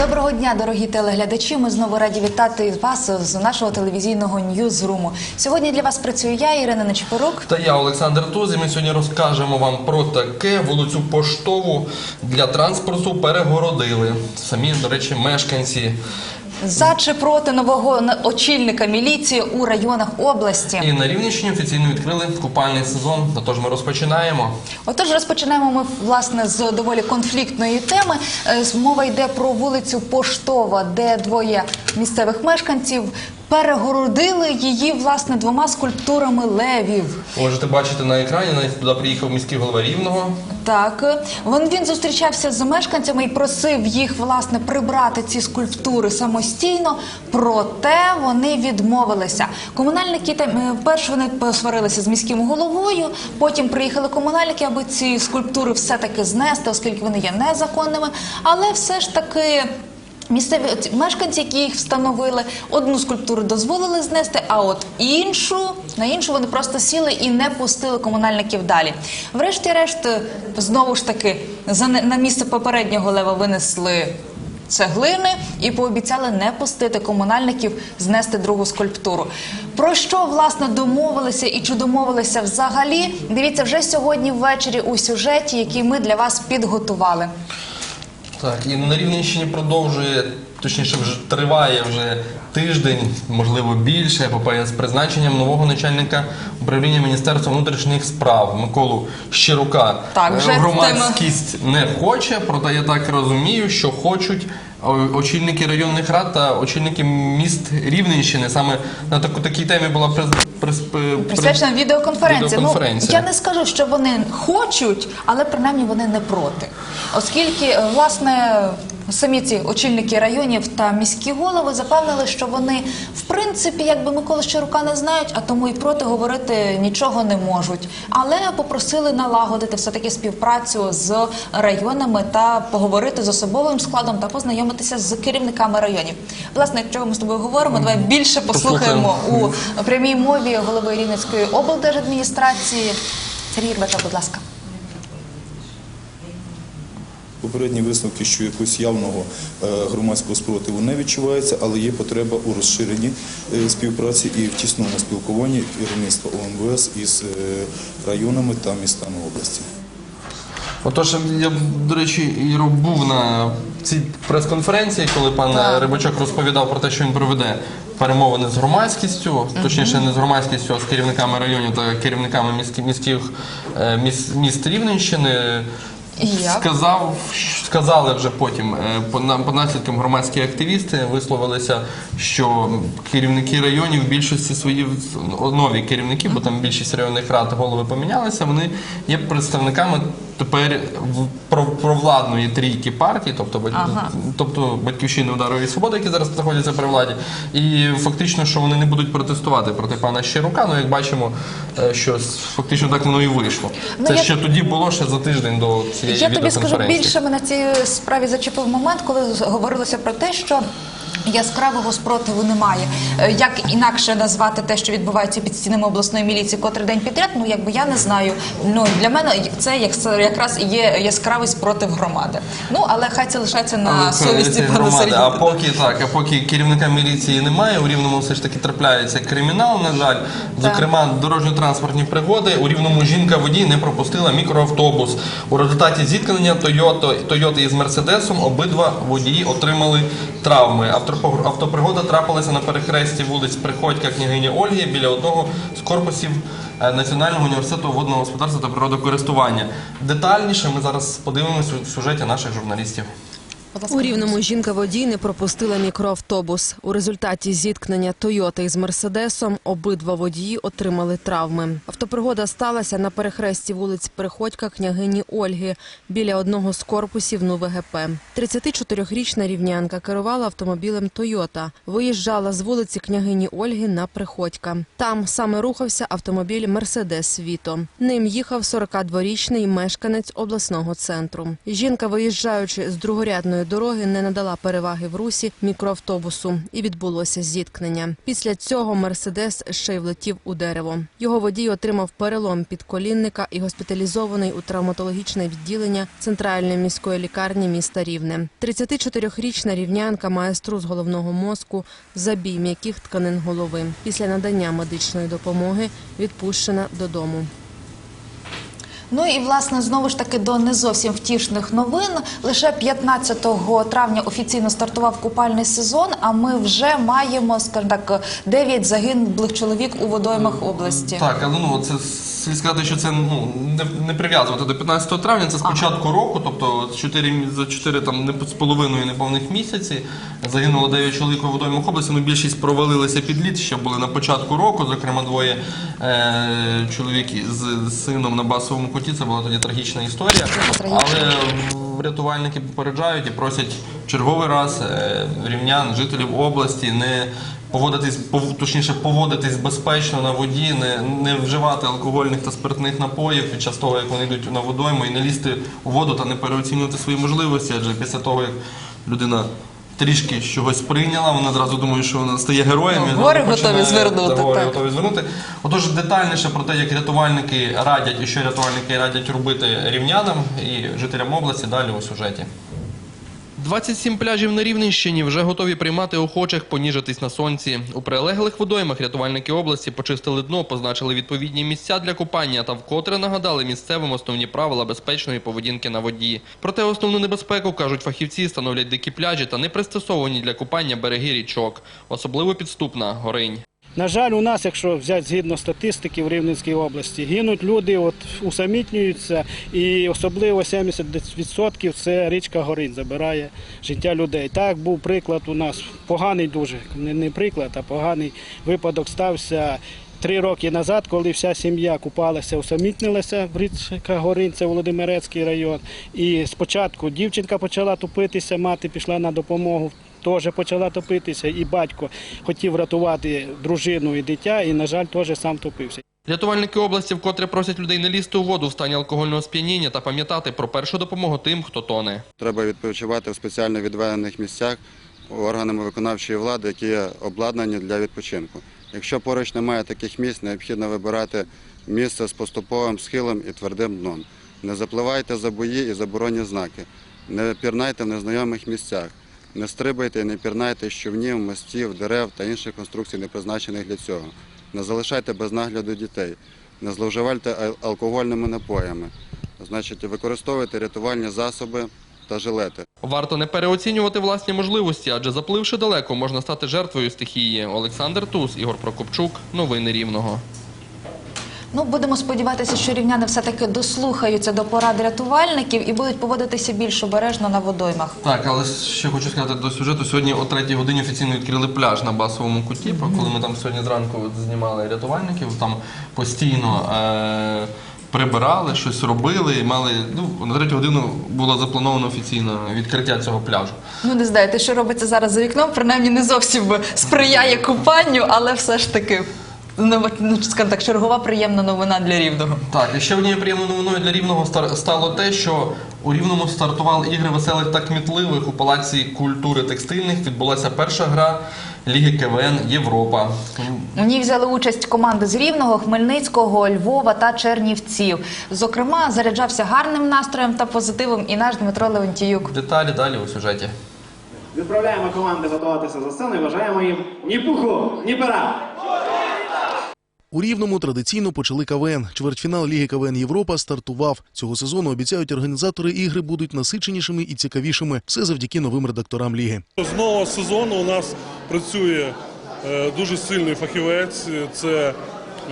Доброго дня, дорогі телеглядачі. Ми знову раді вітати вас з нашого телевізійного ньюзруму. Сьогодні для вас працюю я, Ірина Нечепорук. Та я Олександр Туз, і ми сьогодні розкажемо вам про таке вулицю поштову для транспорту перегородили. Самі, до речі, мешканці. За чи проти нового очільника міліції у районах області. І на Рівненщині офіційно відкрили купальний сезон. Отож, ми розпочинаємо. Отож, розпочинаємо ми власне з доволі конфліктної теми. Е, Мова йде про вулицю Поштова, де двоє місцевих мешканців перегородили її власне двома скульптурами левів. Можете бачити на екрані. Навіть туди приїхав міський голова Рівного. Так, він, він зустрічався з мешканцями і просив їх власне прибрати ці скульптури самостійно. Проте вони відмовилися. Комунальники там е, перш вони посварилися з міським головою. Потім приїхали комунальники, аби ці скульптури все таки знести, оскільки вони є незаконними. Але все ж таки. Місцеві мешканці, які їх встановили, одну скульптуру дозволили знести, а от іншу на іншу вони просто сіли і не пустили комунальників далі. Врешті-решт, знову ж таки, на місце попереднього лева винесли цеглини і пообіцяли не пустити комунальників знести другу скульптуру. Про що власне домовилися і чи домовилися взагалі? Дивіться вже сьогодні ввечері у сюжеті, який ми для вас підготували. Так, і на Рівненщині продовжує, точніше, вже триває вже тиждень, можливо більше, з призначенням нового начальника управління Міністерства внутрішніх справ Миколу Щирука. Так, вже Е, громадськість не хоче, проте я так розумію, що хочуть очільники районних рад та очільники міст Рівненщини. Саме на таку такій темі була приз, приз, приз- Присвячена відеоконференція. відеоконференція. Ну, я не скажу, що вони хочуть, але принаймні вони не проти. Оскільки, е, власне, самі ці очільники районів та міські голови запевнили, що вони, в принципі, якби Микола Щирука не знають, а тому і проти говорити нічого не можуть. Але попросили налагодити все-таки співпрацю з районами та поговорити з особовим складом та познайомитися з керівниками районів. Власне, якщо ми з тобою говоримо, давай більше послухаємо у прямій мові голови Рівненської облдержадміністрації. Сергій Рбака, будь ласка. Попередні висновки, що якогось явного е, громадського спротиву не відчувається, але є потреба у розширенні е, співпраці і в тісному спілкуванні керівництва ОМВС із е, районами та містами області. Отож, я, до речі, Іро, був на цій прес-конференції, коли пан Так. Рибачок розповідав про те, що він проведе перемовини з громадськістю, точніше, не з громадськістю, а з керівниками районів та керівниками міських, міських міст, міст Рівненщини. І як? Сказав, сказали вже потім е, по, нам по наслідкам громадські активісти висловилися, що керівники районів в більшості свої ну, нові керівники, бо там більшість районних рад голови помінялися. Вони є представниками тепер в- про- провладної трійки партій, тобто Ага. тобто батьківщини удару і свободи, які зараз знаходяться при владі, і фактично, що вони не будуть протестувати проти пана Щирука. Ну як бачимо, е, що фактично так воно і вийшло. Ну, Це я- ще тоді було ще за тиждень до цієї Я тобі скажу більше мене цій справі зачепив момент, коли говорилося про те, що. Яскравого спротиву немає. Е, Як інакше назвати те, що відбувається під стінами обласної міліції котрий день підряд, ну якби я не знаю. Ну для мене це як це якраз є яскравий спротив громади. Ну але хай це лишається на Але совісті пана. Сергія. А поки так, а поки керівника міліції немає, у рівному все ж таки трапляється кримінал. На жаль, зокрема, дорожньо-транспортні пригоди. У рівному жінка водій не пропустила мікроавтобус. У результаті зіткнення Тойоти із Мерседесом обидва водії отримали травми. Автопо- Автопригода трапилася на перехресті вулиць Приходька княгині Ольги біля одного з корпусів е, Національного університету водного господарства та природокористування. Детальніше ми зараз подивимося в сюжеті наших журналістів. У рівному жінка-водій не пропустила мікроавтобус. У результаті зіткнення Тойоти із Мерседесом обидва водії отримали травми. Автопригода сталася на перехресті вулиць Приходька княгині Ольги біля одного з корпусів НУВГП. 34-річна рівнянка керувала автомобілем Тойота. Виїжджала з вулиці княгині Ольги на Приходька. Там саме рухався автомобіль Мерседес Віто. Ним їхав 42-річний мешканець обласного центру. Жінка, виїжджаючи з другорядної залізничної дороги не надала переваги в русі мікроавтобусу і відбулося зіткнення. Після цього мерседес ще й влетів у дерево. Його водій отримав перелом підколінника і госпіталізований у травматологічне відділення центральної міської лікарні міста Рівне. 34-річна рівнянка має струс головного мозку, забій м'яких тканин голови. Після надання медичної допомоги відпущена додому. Ну і власне знову ж таки до не зовсім втішних новин. Лише 15 травня офіційно стартував купальний сезон. А ми вже маємо, скажімо так, 9 загиблих чоловік у водоймах області. Так, але ну це слід сказати, що це ну не, не прив'язувати до 15 травня. Це з початку року, тобто 4, мі- за 4 там не з половиною неповних місяці загинуло 9 чоловік у водоймах області. Ну більшість провалилися під лід, ще були на початку року. Зокрема, двоє е, чоловік з сином на басовому куті. Це була тоді трагічна історія. Але рятувальники попереджають і просять черговий раз е, рівнян, жителів області не поводитись, пов- точніше поводитись безпечно на воді, не, не вживати алкогольних та спиртних напоїв під час того, як вони йдуть на водойму, і не лізти у воду та не переоцінювати свої можливості, адже після того, як людина трішки чогось прийняла, вона зразу думає, що вона стає героєм. Ну, гори готові звернути, та, гори так. готові звернути. Отож, детальніше про те, як рятувальники радять і що рятувальники радять робити рівнянам і жителям області, далі у сюжеті. 27 пляжів на Рівненщині вже готові приймати охочих поніжитись на сонці. У прилеглих водоймах рятувальники області почистили дно, позначили відповідні місця для купання та вкотре нагадали місцевим основні правила безпечної поведінки на воді. Проте основну небезпеку, кажуть фахівці, становлять дикі пляжі та не пристосовані для купання береги річок. Особливо підступна горинь. На жаль, у нас, якщо взяти згідно статистики в Рівненській області, гинуть люди, от усамітнюються, і особливо 70% це річка Горинь забирає життя людей. Так був приклад у нас поганий дуже, не, приклад, а поганий випадок стався. Три роки назад, коли вся сім'я купалася, усамітнилася в річка Горинь, це Володимирецький район. І спочатку дівчинка почала топитися, мати пішла на допомогу теж почала топитися, і батько хотів рятувати дружину і дитя, і, на жаль, теж сам топився. Рятувальники області вкотре просять людей не лізти у воду в стані алкогольного сп'яніння та пам'ятати про першу допомогу тим, хто тоне. Треба відпочивати в спеціально відведених місцях органами виконавчої влади, які є обладнані для відпочинку. Якщо поруч немає таких місць, необхідно вибирати місце з поступовим схилом і твердим дном. Не запливайте за бої і заборонні знаки, не пірнайте в незнайомих місцях, не стрибайте і не пірнайте з човнів, мостів, дерев та інших конструкцій, не призначених для цього. Не залишайте без нагляду дітей, не зловживайте алкогольними напоями. Значить, використовуйте рятувальні засоби та жилети. Варто не переоцінювати власні можливості, адже запливши далеко, можна стати жертвою стихії. Олександр Туз, Ігор Прокопчук. Новини Рівного. Ну будемо сподіватися, що рівняни все таки дослухаються до порад рятувальників і будуть поводитися більш обережно на водоймах. Так, але ще хочу сказати до сюжету. Сьогодні о третій годині офіційно відкрили пляж на басовому куті. Коли ми там сьогодні зранку знімали рятувальників, там постійно е- прибирали, щось робили. і Мали ну на третю годину було заплановано офіційно відкриття цього пляжу. Ну не знаєте, що робиться зараз за вікном, принаймні не зовсім сприяє купанню, але все ж таки. Нова- Ну, скажімо так, чергова приємна новина для рівного. Так, і ще однією приємною новиною для Рівного стар- стало те, що у Рівному стартували ігри веселих та кмітливих у Палаці культури текстильних. Відбулася перша гра Ліги КВН Європа. У ній взяли участь команди з Рівного, Хмельницького, Львова та Чернівців. Зокрема, заряджався гарним настроєм та позитивом і наш Дмитро Леонтіюк. Деталі далі у сюжеті. Відправляємо команди готуватися за сцену і бажаємо їм ні пуху, ні пера. У Рівному традиційно почали КВН. Чвертьфінал Ліги КВН Європа стартував. Цього сезону обіцяють організатори ігри будуть насиченішими і цікавішими. Все завдяки новим редакторам ліги. З нового сезону у нас працює е, дуже сильний фахівець. Це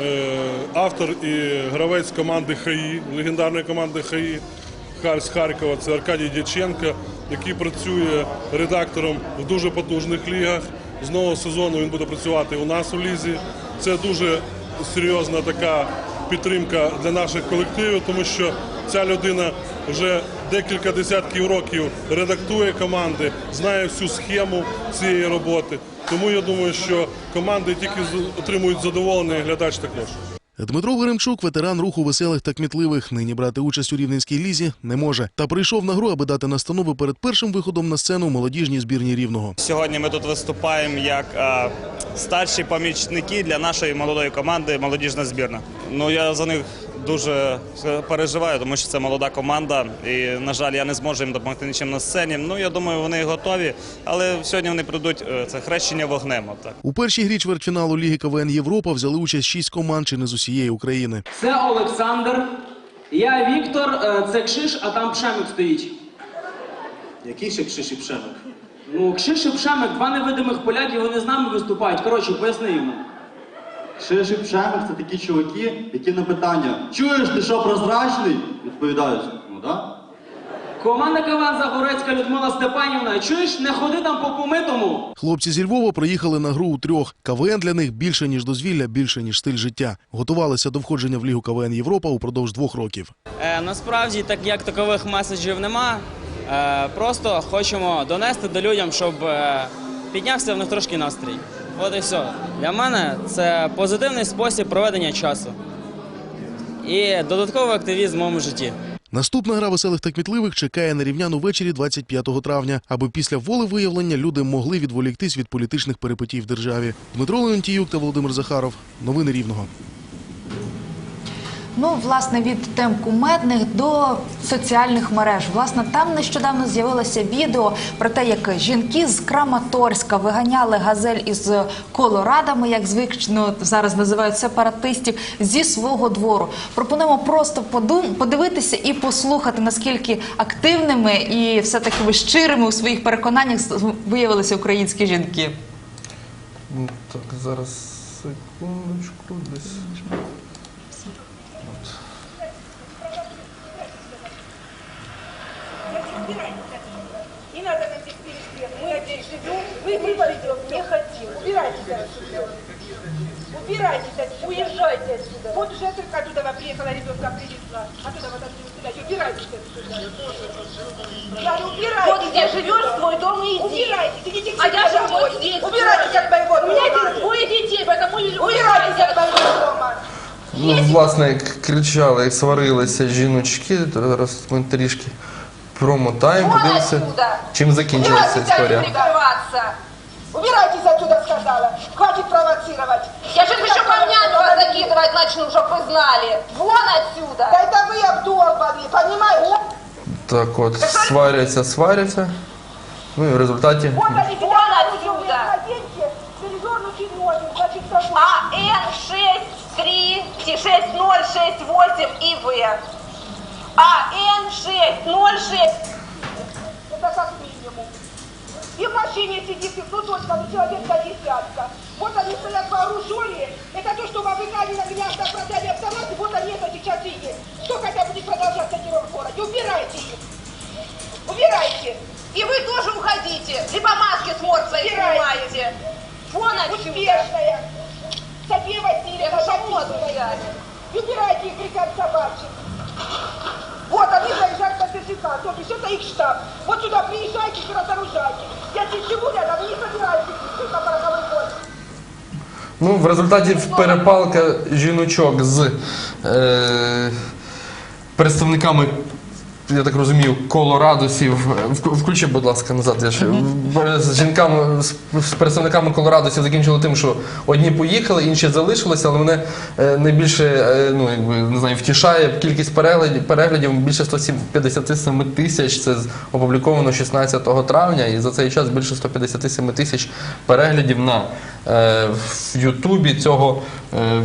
е, автор і гравець команди ХАІ, легендарної команди ХАІ з Харкова. Це Аркадій Дяченко, який працює редактором в дуже потужних лігах. З нового сезону він буде працювати у нас у лізі. Це дуже серйозна така підтримка для наших колективів, тому що ця людина вже декілька десятків років редактує команди, знає всю схему цієї роботи. Тому я думаю, що команди тільки отримують задоволення, глядач також. Дмитро Горемчук ветеран руху веселих та кмітливих, нині брати участь у рівненській лізі не може. Та прийшов на гру, аби дати настанови перед першим виходом на сцену молодіжній збірні рівного. Сьогодні ми тут виступаємо як а, старші помічники для нашої молодої команди молодіжна збірна. Ну я за них дуже переживаю, тому що це молода команда. І, на жаль, я не зможу їм допомогти нічим на сцені. Ну я думаю, вони готові, але сьогодні вони прийдуть е, це хрещення вогнем. Так. У першій грі чвертьфіналу Ліги КВН Європа взяли участь шість команд чи не з усієї України. Це Олександр. Я Віктор, е, це Кшиш, а там Пшемик стоїть. Який ще кшиш і пшемик? Ну, Кшиш і Пшемик, два невидимих поляків, вони з нами виступають. Коротше, поясни йому. І пшемик це такі чуваки, які на питання Чуєш, ти що прозрачний? Відповідають, ну да. Команда КВН Загорецька Людмила Степанівна. Чуєш, не ходи там по помитому. Хлопці зі Львова приїхали на гру у трьох. КВН для них більше ніж дозвілля, більше ніж стиль життя. Готувалися до входження в Лігу КВН Європа упродовж двох років. Е, насправді, так як такових меседжів нема, е, просто хочемо донести до людям, щоб е, піднявся в них трошки настрій. От і все. Для мене це позитивний спосіб проведення часу і додатковий активізм в моєму житті. Наступна гра веселих та кмітливих чекає на рівнян увечері 25 травня, аби після волевиявлення люди могли відволіктись від політичних перепитів в державі. Дмитро Леонтіюк та Володимир Захаров. Новини Рівного. Ну, власне, від тем кумедних до соціальних мереж. Власне, там нещодавно з'явилося відео про те, як жінки з Краматорська виганяли газель із колорадами, як звично зараз називають сепаратистів, зі свого двору. Пропонуємо просто подум- подивитися і послухати, наскільки активними і все таки щирими у своїх переконаннях виявилися українські жінки. Ну, Так, зараз секундочку десь. Не надо на этих перешкрестах. Мы здесь вы говорите, не хотим. Убирайтесь отсюда. Убирайтесь отсюда. Уезжайте отсюда. Вот уже я только оттуда приехала, ребенка привезла. Оттуда вот отсюда сюда. Убирайтесь отсюда. Я убирайтесь. Вот где живешь, свой дом и иди. Убирайтесь, идите к А я живу вот здесь. Убирайтесь от моего дома. У меня здесь двое детей, поэтому Убирайтесь от моего дома. Ну, власне, кричали і сварилися жіночки, зараз ми трішки промотаємо, подивимося, чим закінчилася історія. бояться. Убирайтесь отсюда, сказала. Хватит провоцировать. Я сейчас еще камнями вас закидывать начну, чтобы вы знали. Вон отсюда. Да это вы обдолбали, понимаешь? Так вот, сварится, сварится. Ну и в результате... Вот они, вон отсюда. А, Н, 6, 3, 6, 0, 6, 8 и В. А, Н, 6, 0, 6. Это как и в машине сидите, ну точно, ну человек до десятка. Вот они стоят вооруженные. Это то, что на меня, что продали автоматы, вот они это сейчас и есть. Что хотя будет продолжаться террор в городе? Убирайте их. Убирайте. И вы тоже уходите. Либо маски с мордой Убирайте. снимаете. Вон отсюда. Успешная. София Васильевна. И убирайте их, кричат собачек. Вот они заезжают то есть это их штаб. Вот сюда приезжайте и разоружайте. Здесь живу рядом, не собираетесь идти на пороговой год. Ну, в результаті перепалка жіночок з е, представниками, я так розумію, колорадосів. Вк- Включи, будь ласка, назад. Я ще з жінками, з, з представниками колорадосів закінчили тим, що одні поїхали, інші залишилися, але мене е, найбільше е, ну, якби, не знаю, втішає кількість переглядів, переглядів більше 157 тисяч. Це з- опубліковано 16 травня, і за цей час більше 157 тисяч переглядів на е, в Ютубі цього е,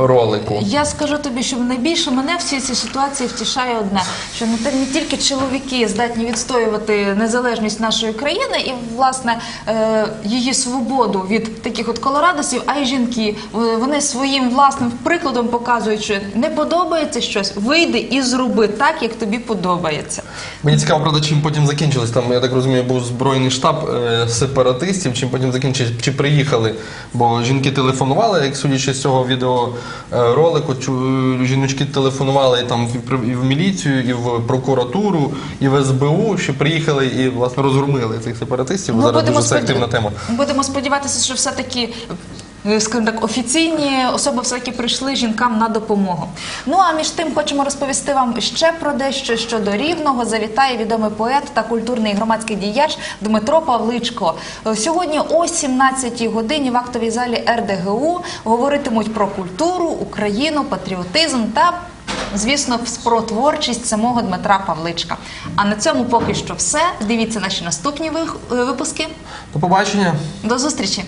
відеоролику. Я скажу тобі, що найбільше мене в цій цій ситуації втішає одне, що не, те- не тільки чоловіки здатні відстоювати незалежність нашої країни і власне е, її свободу від таких от колорадосів, а й жінки. В- Вони своїм власним прикладом показують, що не подобається щось, вийди і зроби так, як тобі подобається. Мені цікаво, правда, чим потім закінчилось. Там, я так розумію, був збройний штаб е, сепаратистів, чим потім закінчилось, чи приїхали. Бо жінки телефонували, як судячи з цього відеоролику, чу- жіночки телефонували і там і в- міліцію, і в прокуратуру, і в СБУ, що приїхали і власне розгромили цих сепаратистів. Ну, зараз дуже це активна тема. Будемо сподіватися, що все-таки е, скажімо так, офіційні особи все-таки прийшли жінкам на допомогу. Ну а між тим хочемо розповісти вам ще про дещо щодо рівного. Завітає відомий поет та культурний громадський діяч Дмитро Павличко. Е, Сьогодні о 17-й годині в актовій залі РДГУ говоритимуть про культуру, Україну, патріотизм та. Звісно, про творчість самого Дмитра Павличка. А на цьому поки що все. Дивіться наші наступні е, випуски. До побачення. До зустрічі!